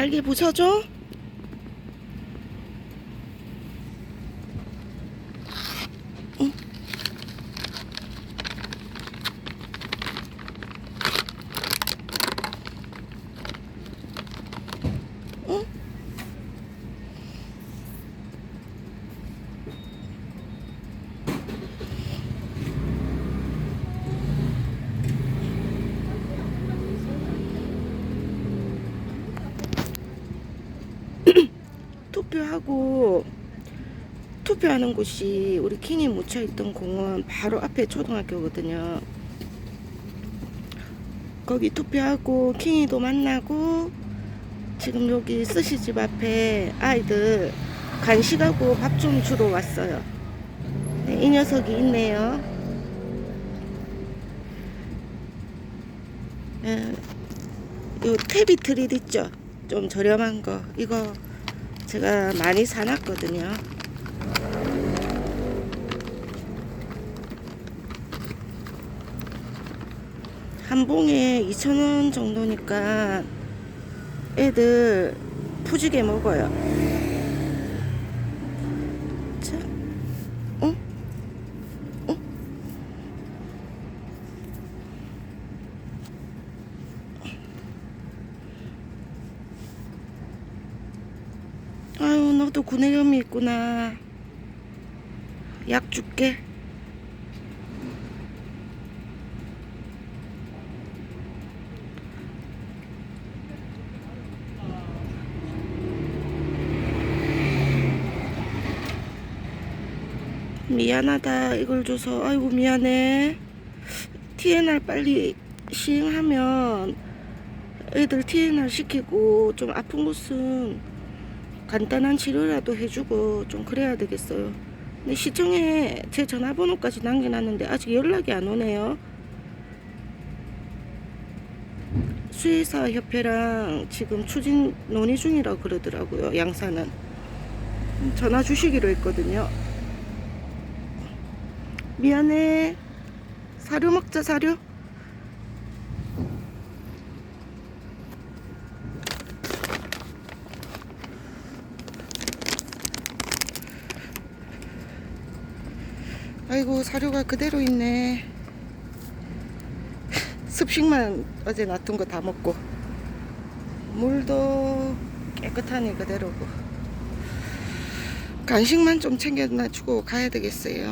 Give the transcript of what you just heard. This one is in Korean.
잘게 부숴줘. 투표하고 투표하는 곳이 우리 킹이 묻혀있던 공원 바로 앞에 초등학교거든요. 거기 투표하고 킹이도 만나고 지금 여기 스시집 앞에 아이들 간식하고 밥 좀 주러 왔어요. 네, 이 녀석이 있네요. 예, 요 태비 트릿 있죠? 좀 저렴한 거 이거 제가 많이 사놨거든요. 한 봉에 2,000원 정도니까 애들 푸지게 먹어요. 자, 어? 어? 아유, 너도 구내염이 있구나. 약 줄게. 미안하다 이걸 줘서 아이고 미안해 TNR 빨리 시행하면 애들 TNR 시키고 좀 아픈 곳은 간단한 치료라도 해주고 좀 그래야 되겠어요 근데 시청에 제 전화번호까지 남겨놨는데 아직 연락이 안 오네요 수의사 협회랑 지금 추진 논의 중이라고 그러더라고요 양사는 전화 주시기로 했거든요 미안해. 사료 먹자, 사료. 아이고, 사료가 그대로 있네. 습식만 어제 놔둔 거 다 먹고. 물도 깨끗하니 그대로고. 간식만 좀 챙겨놔주고 가야 되겠어요.